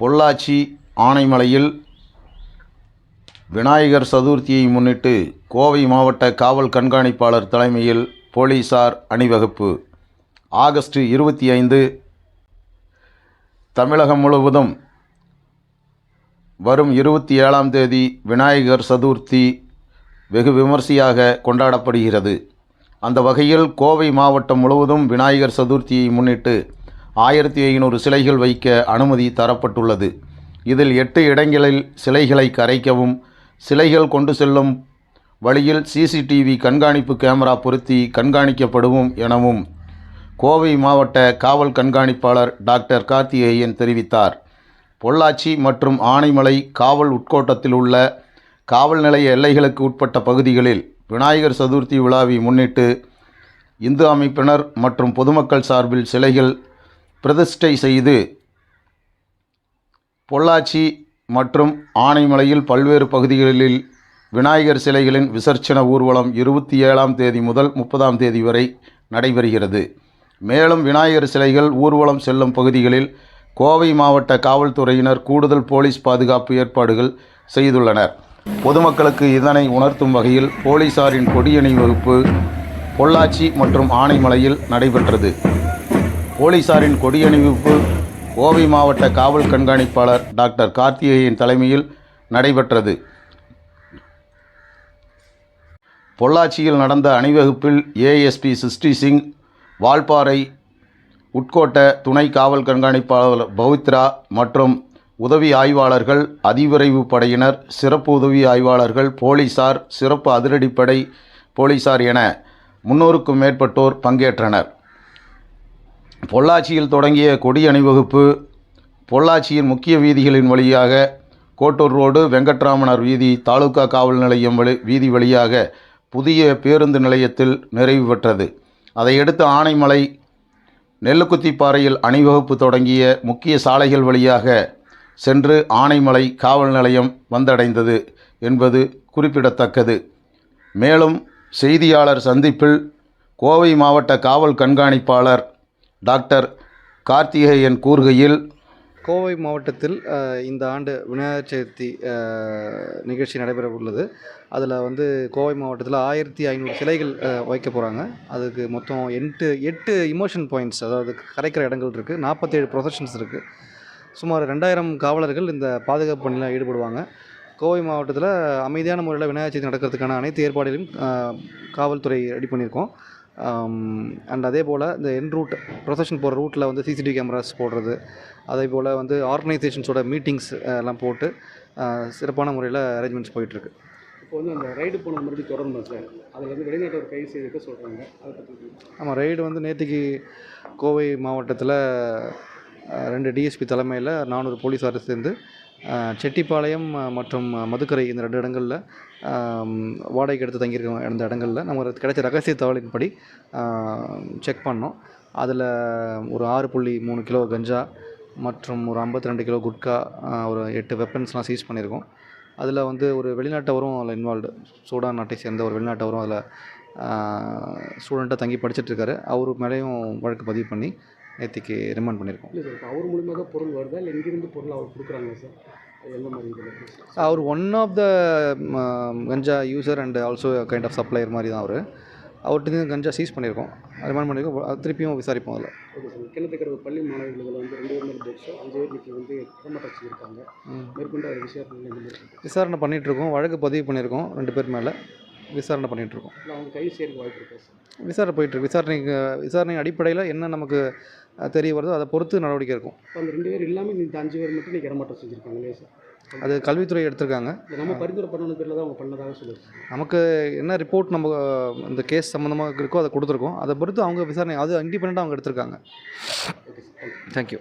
பொள்ளாச்சி ஆனைமலையில் விநாயகர் சதுர்த்தியை முன்னிட்டு கோவை மாவட்ட காவல் கண்காணிப்பாளர் தலைமையில் போலீசார் அணிவகுப்பு. ஆகஸ்ட் இருபத்தி ஐந்து தமிழகம் முழுவதும் வரும் இருபத்தி ஏழாம் தேதி விநாயகர் சதுர்த்தி வெகு விமர்சையாக கொண்டாடப்படுகிறது. அந்த வகையில் கோவை மாவட்டம் முழுவதும் விநாயகர் சதுர்த்தியை முன்னிட்டு ஆயிரத்தி ஐநூறு சிலைகள் வைக்க அனுமதி தரப்பட்டுள்ளது. இதில் எட்டு இடங்களில் சிலைகளை கரைக்கவும் சிலைகள் கொண்டு செல்லும் வழியில் சிசிடிவி கண்காணிப்பு கேமரா பொருத்தி கண்காணிக்கப்படும் எனவும் கோவை மாவட்ட காவல் கண்காணிப்பாளர் டாக்டர் கார்த்திகேயன் தெரிவித்தார். பொள்ளாச்சி மற்றும் ஆனைமலை காவல் உட்கோட்டத்தில் உள்ள காவல் நிலைய எல்லைகளுக்கு உட்பட்ட பகுதிகளில் விநாயகர் சதுர்த்தி விழாவை முன்னிட்டு இந்து அமைப்பினர் மற்றும் பொதுமக்கள் சார்பில் சிலைகள் பிரதிஷ்டை செய்து பொள்ளாச்சி மற்றும் ஆனைமலையில் பல்வேறு பகுதிகளில் விநாயகர் சிலைகளின் விசர்ச்சன ஊர்வலம் இருபத்தி ஏழாம் தேதி முதல் முப்பதாம் தேதி வரை நடைபெறுகிறது. மேலும் விநாயகர் சிலைகள் ஊர்வலம் செல்லும் பகுதிகளில் கோவை மாவட்ட காவல்துறையினர் கூடுதல் போலீஸ் பாதுகாப்பு ஏற்பாடுகள் செய்துள்ளனர். பொதுமக்களுக்கு இதனை உணர்த்தும் வகையில் போலீசாரின் கொடியணி வகுப்பு பொள்ளாச்சி மற்றும் ஆனைமலையில் நடைபெற்றது. போலீசாரின் கொடியணிவிப்பு கோவை மாவட்ட காவல் கண்காணிப்பாளர் டாக்டர் கார்த்திகேயன் தலைமையில் நடைபெற்றது. பொள்ளாச்சியில் நடந்த அணிவகுப்பில் ஏஎஸ்பி சிஸ்டி சிங் வால்பாறை உட்கோட்ட துணை காவல் கண்காணிப்பாளர் பவித்ரா மற்றும் உதவி ஆய்வாளர்கள் அதிவிரைவு படையினர் சிறப்பு உதவி ஆய்வாளர்கள் போலீசார் சிறப்பு அதிரடிப்படை போலீசார் என முன்னூறுக்கும் மேற்பட்டோர் பங்கேற்றனர். பொள்ளாச்சியில் தொடங்கிய கொடி அணிவகுப்பு பொள்ளாச்சியின் முக்கிய வீதிகளின் வழியாக கோட்டூர் ரோடு வெங்கட்ராமனர் வீதி தாலுகா காவல் நிலையம் வழி வீதி வழியாக புதிய பேருந்து நிலையத்தில் நிறைவு பெற்றது. அதையடுத்து ஆனைமலை நெல்லுக்குத்திப்பாறையில் அணிவகுப்பு தொடங்கிய முக்கிய சாலைகள் வழியாக சென்று ஆனைமலை காவல் நிலையம் வந்தடைந்தது என்பது குறிப்பிடத்தக்கது. மேலும் செய்தியாளர் சந்திப்பில் கோவை மாவட்ட காவல் கண்காணிப்பாளர் டாக்டர் கார்த்திகேயன் கூறுகையில் கோவை மாவட்டத்தில் இந்த ஆண்டு விநாயகர் சதுர்த்தி நிகழ்ச்சி நடைபெற உள்ளது அதில் வந்து கோவை மாவட்டத்தில் ஆயிரத்தி ஐநூறு சிலைகள் வைக்க போகிறாங்க அதுக்கு மொத்தம் எட்டு எட்டு இமோஷன் பாயிண்ட்ஸ் அதாவது கரைக்கிற இடங்கள் இருக்குது நாற்பத்தேழு ப்ரொசஷன்ஸ் இருக்குது சுமார் ரெண்டாயிரம் காவலர்கள் இந்த பாதுகாப்பு பணியில் ஈடுபடுவாங்க. கோவை மாவட்டத்தில் அமைதியான முறையில் விநாயகர் சதுர்த்தி நடக்கிறதுக்கான அனைத்து ஏற்பாடுகளையும் காவல்துறை ரெடி பண்ணியிருக்கோம். அண்ட் அதே போல் இந்த என் ரூட் ப்ரொசஷன் போகிற ரூட்டில் வந்து சிசிடிவி கேமராஸ் போடுறது அதே போல் வந்து ஆர்கனைசேஷன்ஸோட மீட்டிங்ஸ் எல்லாம் போட்டு சிறப்பான முறையில் அரேஞ்ச்மெண்ட்ஸ் போயிட்டுருக்கு. இப்போ வந்து அந்த ரைடு போன மறுபடியும் தொடரணும் சார். அதில் வந்து வெளிநாட்டவர் கைது செய்திருக்க சொல்கிறாங்க அதை பற்றி ஆமாம் ரைடு வந்து நேற்றுக்கு கோவை மாவட்டத்தில் ரெண்டு டிஎஸ்பி தலைமையில் நானூறு போலீஸார் சேர்ந்து செட்டிப்பாளையம் மற்றும் மதுக்கரை இந்த ரெண்டு இடங்களில் வாடகைக்கு எடுத்து தங்கியிருக்க இருந்த இடங்களில் நமக்கு கிடைச்ச ரகசிய தகவலின்படி செக் பண்ணோம். அதில் ஒரு ஆறு புள்ளி மூணு கிலோ கஞ்சா மற்றும் ஒரு 52 ரெண்டு கிலோ குட்கா ஒரு எட்டு வெப்பன்ஸ்லாம் சீஸ் பண்ணியிருக்கோம். அதில் வந்து ஒரு வெளிநாட்டவரும் அதில் இன்வால்வ்டு சூடான் நாட்டை சேர்ந்த ஒரு வெளிநாட்டவரும் அதில் ஸ்டூடெண்ட்டாக தங்கி படிச்சுட்டு இருக்காரு. அவர் மேலேயும் வழக்கு பதிவு பண்ணி நேற்றுக்கு ரிமாண்ட் பண்ணியிருக்கோம் இல்லை சார் இப்போ அவர் மூலியமாக தான் பொருள் வருதா? இல்லை இங்கிருந்து பொருள் அவர் கொடுக்குறாங்களா சார் எந்த மாதிரி இதில் அவர் one of the ganja user and also kind of supplier மாதிரி தான் அவர். அவர்கிட்ட கஞ்சா சீஸ் பண்ணியிருக்கோம் ரிமாண்ட் பண்ணியிருக்கோம் திருப்பியும் விசாரிப்போம் அதில். ஓகே சார் கிணத்துக்கிற பள்ளி மாணவர்கள் வந்து ரெண்டு பேர் மேலே போச்சு. அஞ்சு பேர் இன்னைக்கு வந்து இடமாற்றம் செஞ்சுருக்காங்க மேற்கொண்டு அவர் விசாரணை விசாரணை பண்ணிகிட்ருக்கோம் வழக்கு பதிவு பண்ணியிருக்கோம் ரெண்டு பேர் மேலே. விசாரணை பண்ணிகிட்ருக்கோம் அவங்க கைது செய்யறதுக்கு வாய்ப்பு இருக்கா சார்? விசாரணை போயிட்டுருக்கு. விசாரணைக்கு விசாரணை அடிப்படையில் என்ன நமக்கு தெரிய வருதோ அதை பொறுத்து நடவடிக்கை இருக்கும். அந்த ரெண்டு பேர் இல்லாமல் இந்த அஞ்சு பேர் மட்டும் இன்னைக்கு இடமாற்றம் செஞ்சுருக்காங்க இல்லையா சார்? அது கல்வித்துறை எடுத்திருக்காங்க. நம்ம பரிந்துரை பண்ண பேரில் தான் அவங்க பண்ணதாக சொல்லியிருக்காங்க நமக்கு என்ன ரிப்போர்ட் நம்ம இந்த கேஸ் சம்மந்தமாக இருக்கோ அதை கொடுத்துருக்கோம். அதை பொறுத்து அவங்க விசாரணை அது இண்டிபெண்ட்டாக அவங்க எடுத்திருக்காங்க. Okay sir thank you thank you